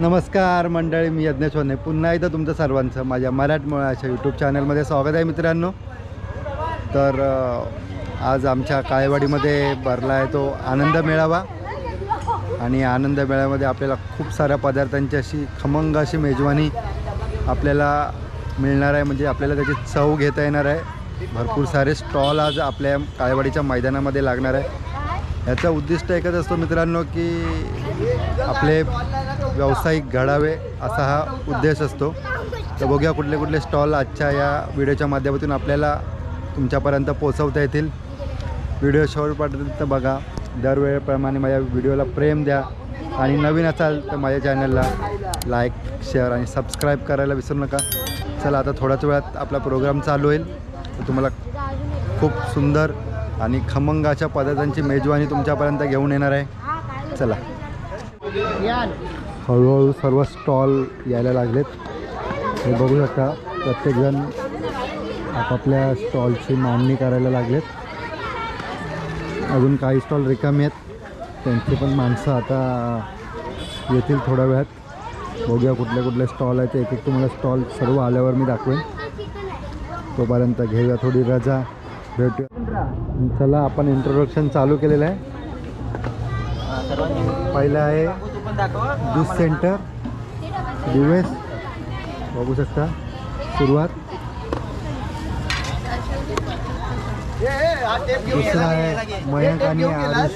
नमस्कार मंडळी मी यज्ञेश्वरने पुन्हा एकदा तुमचं सर्वांचं माझ्या मराठमोळ्याच्या यूट्यूब चॅनलमध्ये स्वागत आहे मित्रांनो. तर आज आमच्या काळेवाडीमध्ये भरला आहे तो आनंद मेळावा. आणि आनंद मेळ्यामध्ये आपल्याला खूप साऱ्या पदार्थांची अशी खमंग अशी मेजवानी आपल्याला मिळणार आहे. म्हणजे आपल्याला त्याची चव घेता येणार आहे. भरपूर सारे स्टॉल आज आपल्या काळेवाडीच्या मैदानामध्ये लागणार आहे. याचा उद्दिष्ट एकच असतो मित्रांनो की आपले व्यावसायिक घडावे असा हा उद्देश असतो. तर बघूया कुठले कुठले स्टॉल आजच्या या व्हिडिओच्या माध्यमातून आपल्याला तुमच्यापर्यंत पोचवता येतील. व्हिडिओ शेवटपर्यंत बघा. दरवेळेप्रमाणे माझ्या व्हिडिओला प्रेम द्या. आणि नवीन असाल तर माझ्या चॅनलला लाईक शेअर आणि सबस्क्राईब करायला विसरू नका. चला आता थोड्याच वेळात आपला प्रोग्राम चालू होईल. तर तुम्हाला खूप सुंदर आणि खमंगाच्या पदार्थांची मेजवानी तुमच्यापर्यंत घेऊन येणार आहे. चला. हळूहळू सर्व स्टॉल यायला लागलेत. हे बघू शकता प्रत्येकजण आपापल्या स्टॉलची मांडणी करायला लागलेत. अजून काही स्टॉल रिकामे आहेत. त्यांची पण माणसं आता येतील थोड्या वेळात. बघूया कुठले कुठले स्टॉल आहेत. एक एक तुम्हाला स्टॉल सर्व आल्यावर मी दाखवेन. तोपर्यंत घेऊया थोडी रजा. भेटूया. चला आपण इंट्रोडक्शन चालू केलेलं आहे. पहिलं आहे ज्यूस सेंटर दिवेस बघू शकता सुरुवात. दुसरा आहे मयंक आणि आरुष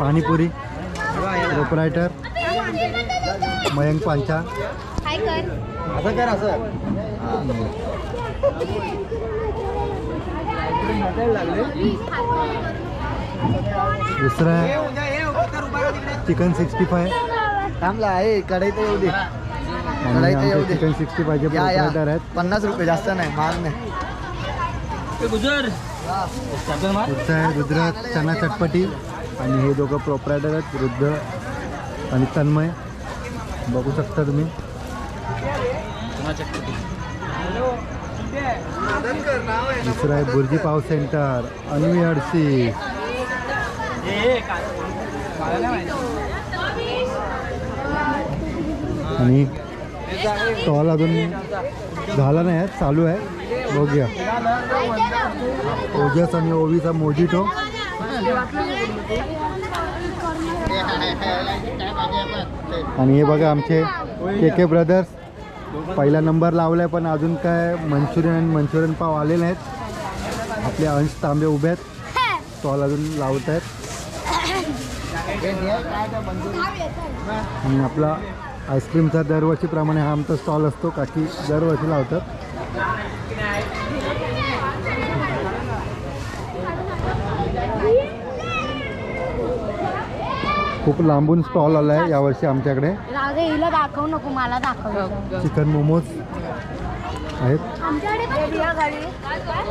पाणीपुरी प्रोपरायटर मयंक पांचा. असं कर असं. दुसरा आहे चिकन सिक्स्टी फाय. थांबला आहे कढईत येऊ दे. आणि कढईत येऊ दे. चिकन सिक्स्टी फायचे प्रोपरायटर आहेत. पन्नास रुपये जास्त नाही महाग नाही. पुढचं आहे चना चटपटी. आणि हे दोघं प्रोपरायटर आहेत वृद्ध आणि तन्मय. बघू शकता तुम्ही. दुसरं आहे बुर्जी पाव सेंटर अन्वी हडसी आणि स्टॉल अजून झाला नाही आहे चालू आहे. बघूया. ओजस आणि ओवीचा मोजिटो. आणि हे बघा आमचे के के ब्रदर्स. पहिला नंबर लावला आहे पण अजून काय मंचुरियन आणि मंचुरियन पाव आले नाहीत. आपले अंश तांबे उभे आहेत. स्टॉल अजून लावत आहेत. आणि आपला आईस्क्रीमचा दरवर्षीप्रमाणे हा आमचा स्टॉल असतो काकी दरवर्षी लावतात. खूप लांबून स्टॉल आला आहे यावर्षी आमच्याकडे. हिला दाखवू नको मला दाखव चिकन मोमोज आहेत.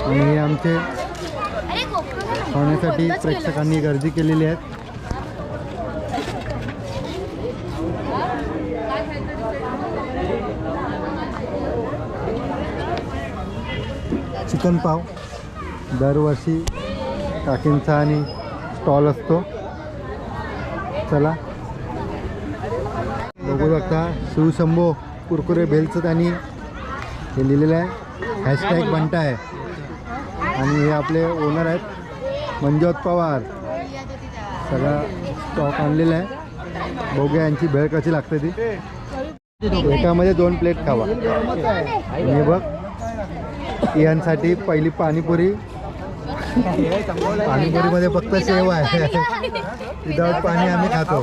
आणि हे आमचे खाण्यासाठी प्रेक्षकांनी गर्दी केलेली आहे चिकन पाव. दरवर्षी काकींचा आणि स्टॉल असतो. चला. बघू शकता शिवशंभो कुरकुरे भेलचं त्यांनी हे लिहिलेलं आहे. हॅशटॅग बनता आहे. आणि हे आपले ओनर आहेत मंजोत पवार. सगळा स्टॉक आणलेला आहे. बघूया यांची भेळ कशी लागते ती. एकामध्ये दोन प्लेट खावा. मी हे बघ यांसाठी पहिली पाणीपुरी पाणीपुरीमध्ये फक्त सेवा आहे. विदाऊट पाणी आम्ही खातो.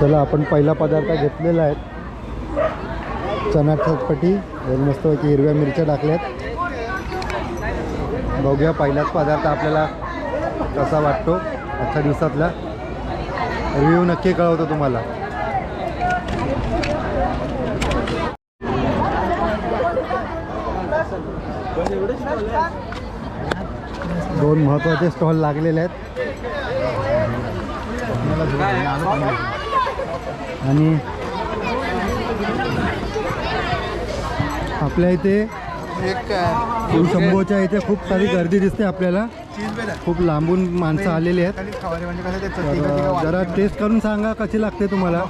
चला आपण पहिला पदार्थ घेतलेला आहे. चना खटपटी वरून मस्तपैकी हिरव्या मिरच्या टाकल्यात. बघूया पहिलाच पदार्थ आपल्याला कसा वाटतो आजच्या दिवसातला. रिव्ह्यू नक्की कळवतो तुम्हाला. दोन महत्त्वाचे स्टॉल लागलेले आहेत. आणि आपल्या इथे शंभूच्या इथे खूप सारी गर्दी दिसते आपल्याला. खूप लांबून माणसं आलेली आहेत. तर जरा टेस्ट करून सांगा कशी लागते तुम्हाला.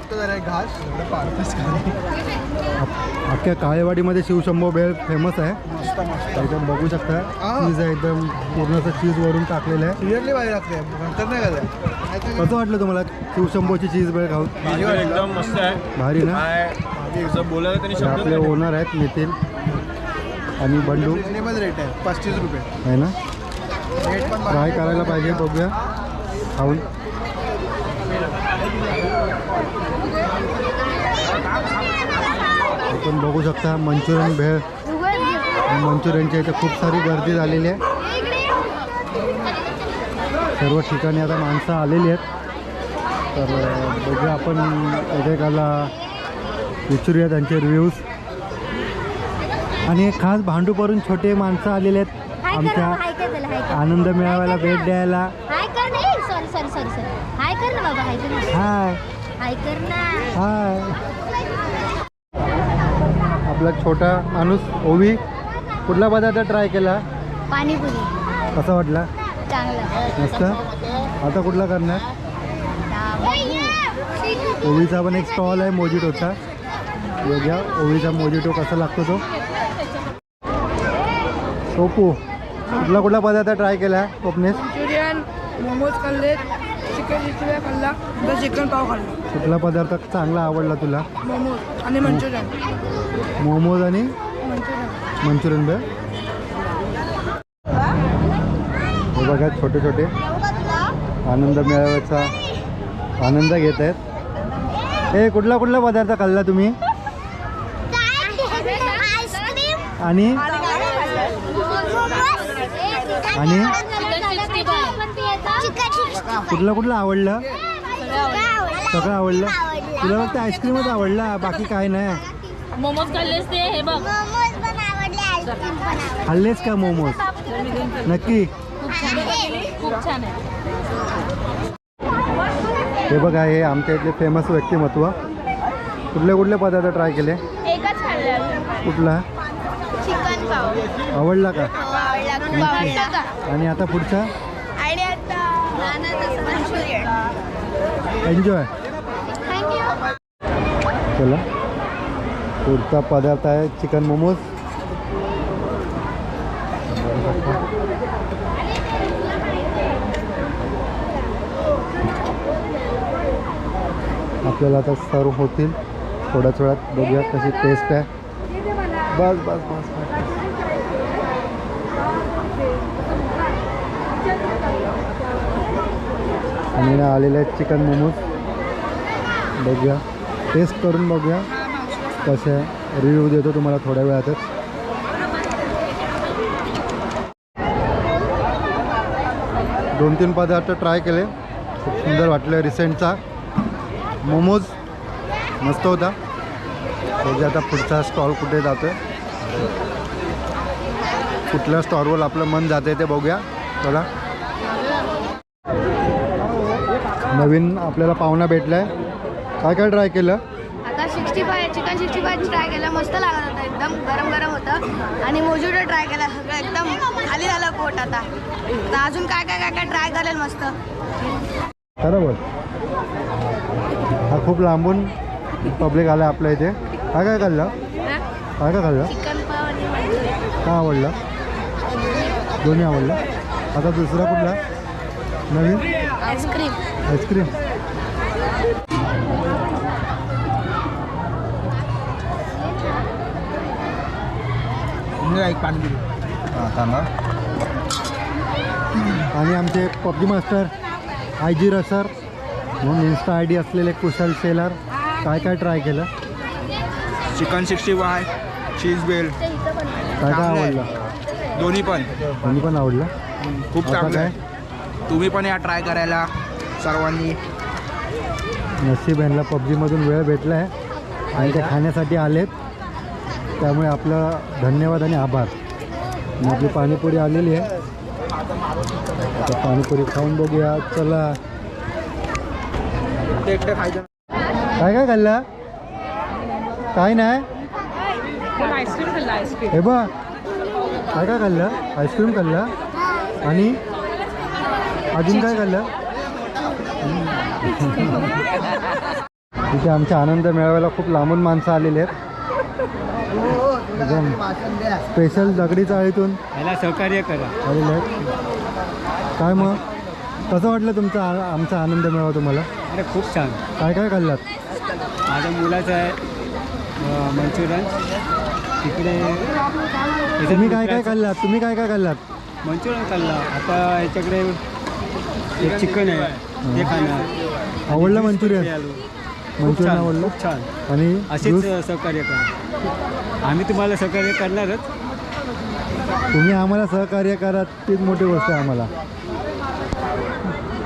अख्ख्या काळेवाडीमध्ये शिवशंभो भेळ फेमस आहे. एकदम बघू शकता. चीज आहे एकदम पूर्णचं चीज वरून टाकलेलं आहे. कसं वाटलं तुम्हाला शिवशंभोची चीज भेळ खाऊन? एकदम मस्त आहे. भारी ना? बोलायला त्यांनी हे शब्द आपले ओनर आहेत नितीन आणि बंडू? रिजनेबल रेट आहे. पस्तीस रुपये. आहे ना? रेट पण ट्राय करायला पाहिजे बघूया. खाऊन. आपण बघू शकता मंचुरियन भेळ. मंचुरियनच्या इथे खूप सारी गर्दी झालेली आहे. सर्व ठिकाणी आता माणसं आलेली आहेत. तर बघूया आपण एकेकाला विचारूया त्यांचे रिव्ह्यूज आणि एक खास भांडूपरून छोटे माणसं आलेले आहेत आमच्या. आनंद मेळाव्याला भेट द्यायला. हाय कर नाही sorry sorry sorry sorry hi कर ना बाबा हाय कर ना. हाय. हाय कर ना. हाय. आपला छोटा माणूस ओवी कुठला पदार्थ ट्राय केला? पाणीपुरी. कसा वाटला? चांगलं. मस्त. आता कुठला करणार? ओवीचा पण एक स्टॉल आहे मोजिटोचा. ओवीचा मोजिटो कसा लागतो तो. सोपू कुठला कुठला पदार्थ ट्राय केला स्वप्नेश मंचुरियन मोमोज खाल्ले चिकन फाय खाल्ला तर चिकन पाव खाल्ला. कुठला पदार्थ चांगला आवडला तुला? मोमोज आणि मंचुरियन. मोमोज आणि मंचुरियन. हे बघा छोटे छोटे. आनंद मेळाव्याचा आनंद घेत आहेत. हे कुठला कुठला पदार्थ खाल्ला तुम्ही? आणि आणि कुठला कुठला आवडलं? सगळं आवडलं? तुला फक्त आईस्क्रीमच आवडला बाकी काय नाही? मोमोज खाल्लेस ते हे बघ. खाल्लेच का मोमोज? नक्की. खूप छान आहे. हे बघा हे आमच्या इथले फेमस व्यक्तिमत्व. कुठले कुठले पदार्थ ट्राय केले? एकच खाल्लं कुठला? चिकन पाव. आवडला का? आणि आता पुढचा? आणि आता मंचुरियन एन्जॉय चला. पुढचा पदार्थ आहे चिकन मोमोज. आपल्याला आता सर्व होतील. थोड्याच वेळात बघूया कशी टेस्ट आहे. बस बस बस बस. आणि आलेले आहेत चिकन मोमोज. बघूया. टेस्ट करून बघूया. कसे आहे. रिव्ह्यू देतो तुम्हाला थोड्या वेळातच. दोन तीन पदार्थ ट्राय केले. खूप सुंदर वाटलं रिसेंटचा मोमोज. मस्त होता. बघूया आता पुढचा स्टॉल कुठे जातो आहे कुठल्या स्टॉलवर आपलं मन जाते ते बघूया. चला. नवीन आपल्याला पाहुणा भेटलाय. काय काय ट्राय केलं? आता sixty five chicken sixty five try केलं. मस्त लागत होतं एकदम. गरम गरम होतं. आणि मोजुडो ट्राय केला सगळं एकदम. खाली झालं पोट आता. आता अजून काय काय काय काय ट्राय करेल मस्त. खरं बोल हा खूप लांबून पब्लिक आलं आपल्या इथे. काय काय खाल्लं? काय काय खाल्लं? चिकन पाव आणि मंचुरियन काय आवडलं? दोन्ही आवडलं. आता दुसरा कुठला? नवीन? Ice cream ice cream. एक पाणी हां थांबा. आणि आमचे पबजी मास्टर आय जी रसर म्हणून इन्स्टा आय डी असलेले कुशल सेलर काय काय ट्राय केलं? Chicken sixty five cheese bell काय काय. आवडलं? दोन्ही पण. दोन्ही पण आवडलं? खूप चांगलं आहे. तुम्ही पण या ट्राय करायला. सर्वांनी नसीब यांना पबजीमधून वेळ भेटला आहे आणि ते खाण्यासाठी आलेत. त्यामुळे आपलं धन्यवाद आणि आभार. आणि आपली पाणीपुरी आलेली आहे. आता पाणीपुरी खाऊन बघूया. चला. काय काय खाल्लं? काय नाही? हे बा काय काय खाल्लं? आईस्क्रीम खाल्लं? आणि अजून काय खाल्लं? तिथे आमच्या आनंद मेळाव्याला खूप लांबून माणसं आलेली आहेत. स्पेशल दगडी चाळीतून याला सहकार्य करा. आलेले आहेत. काय मग? कसं वाटलं तुमचा आ- आमचा आनंद मेळावा तुम्हाला? अरे खूप छान. काय काय खाल्लात? माझ्या मुलाचं आहे मंचुरियन. तिकडे तुम्ही काय काय खाल्लात? तुम्ही काय काय खाल्लात? मंचुरियन खाल्ला. आता याच्याकडे एक चिकन आहे ते आवडलं मंचुरियन? खूप मंचुरियन छान आवडलं? खूप छान. आणि असेच? सहकार्य करा. आम्ही तुम्हाला सहकार्य करणारच. तुम्ही आम्हाला सहकार्य करा तीच मोठी गोष्ट आहे आम्हाला.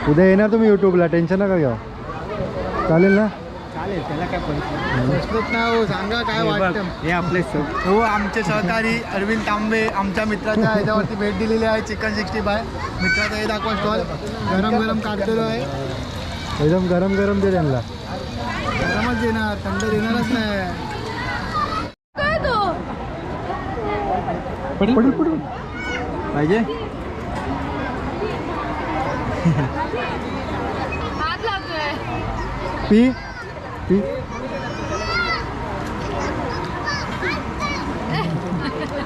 उद्या येणार तुम्ही यूट्यूबला टेन्शन नका घ्या चालेल ना? चालेल त्याला काय हो, सांगा काय वाटतं? हे आपले हो आमचे सहकारी अरविंद तांबे आमच्या मित्राच्या ह्याच्यावरती भेट दिलेली आहे चिकन सिक्स्टी बाय मित्राचा हे दाखवा स्टॉल. गरम गरम काढलेलो आहे. एकदम गरम गरम दे त्यांना. गरमच देणार थंड देणारच नाही. काय तो पडू पडू पडू पाहिजे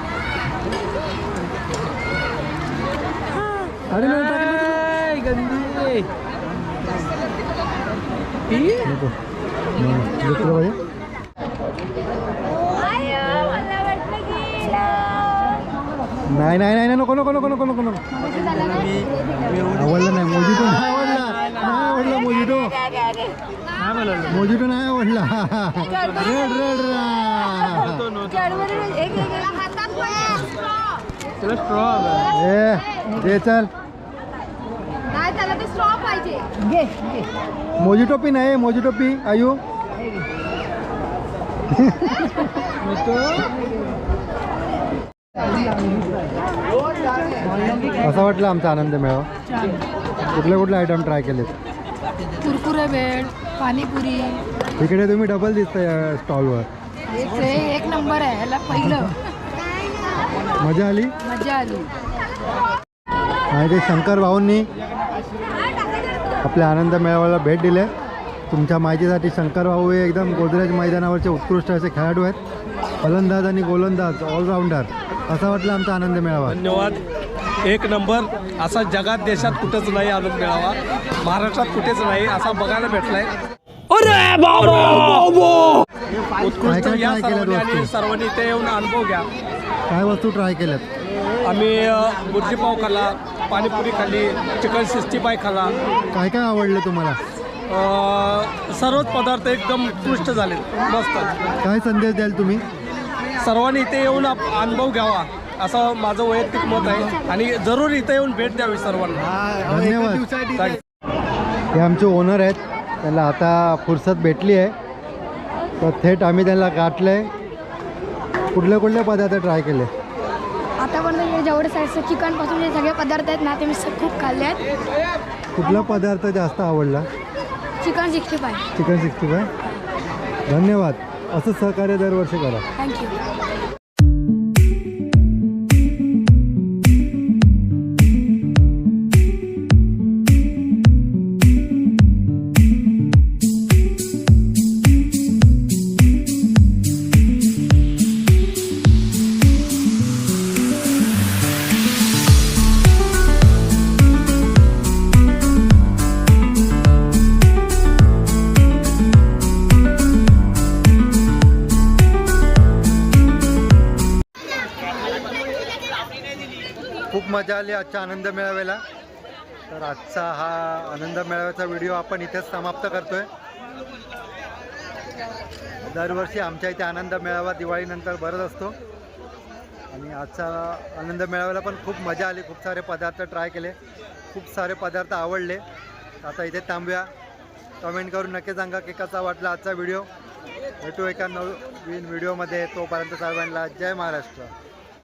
हात लागतोय पी पी अरे नाही टाकलं तू. नको. नाही, दुसरं पाहिजे नाही नाही नाही नाही, नको नको नको नको नको नको आवडला नाही मोजिटो नाही आवडला नाही आवडला मोजिटो मोजिटो नाही. आवडला रेड रेड ए दे चल. नाही त्याला ते स्ट्रॉ पाहिजे. मोजिटो पी नाही मोजिटो पी आयु. कसा वाटला आमचा आनंद मेळावा. कुठले कुठले आयटम ट्राय केलेत? कुरकुरे भेळ पाणीपुरी. इकडे तुम्ही डबल दिसता या स्टॉलवर एक नंबर आहे याला पहिलं. मजा आली? मजा आली. आणि ते शंकर भाऊंनी आपल्या आनंद मेळाव्याला भेट दिली आहे. तुमच्या माहितीसाठी शंकर भाऊ हे एकदम गोदरेज मैदानावरचे उत्कृष्ट असे खेळाडू आहेत. फलंदाज आणि गोलंदाज ऑलराऊंडर असा वाटला आमचा आनंद मेळावा? धन्यवाद. एक नंबर. असा जगात देशात कुठंच नाही आनंद मिळावा. महाराष्ट्रात कुठेच नाही असा बघायला भेटलाय. उत्कृष्ट या सर्वांनी आणि? सर्वांनी इथे येऊन अनुभव घ्या. काय वस्तू ट्राय केल्यात? आम्ही अ, बुर्जी पाव खाल्ला पाणीपुरी खाल्ली चिकन सिक्स्टी फाय खाल्ला. काय काय आवडलं तुम्हाला? अ, सर्वच पदार्थ एकदम उत्कृष्ट झाले मस्त. काय संदेश द्याल तुम्ही? सर्वांनी इथे येऊन आप- अनुभव घ्यावा. असं माझं वैयक्तिक मत आहे. आणि जरूर इथे येऊन भेट द्यावी सर्वांना. हा, धन्यवाद. हे आमचे ओनर आहेत. त्यांना आता फुरसत भेटली आहे. तर थेट आम्ही त्यांना गाठलं आहे कुठले कुठले पदार्थ ट्राय केले? आतापर्यंत हे जेवढे साईडचे चिकनपासून जे सगळे पदार्थ आहेत ना ते मी खूप खाल्ले आहेत. कुठला पदार्थ जास्त आवडला? Chicken sixty five chicken sixty five धन्यवाद. असं सहकार्य दरवर्षी करा. थँक्यू मजा आली आजच्या आनंद मेळाव्याला. तर आजचा हा आनंद मेळाव्याचा व्हिडिओ आपण इथेच समाप्त करतोय. दरवर्षी आमच्या इथे आनंद मेळावा दिवाळीनंतर भरत असतो. आणि आजचा आनंद मेळाव्याला पण खूप मजा आली. खूप सारे पदार्थ ट्राय केले. खूप सारे पदार्थ आवडले. आता इथे थांबूया. कमेंट करून नक्की सांगा की कसा वाटला आजचा व्हिडिओ. भेटू एका नवीन व्हिडिओमध्ये. तोपर्यंत सर्वांना जय महाराष्ट्र.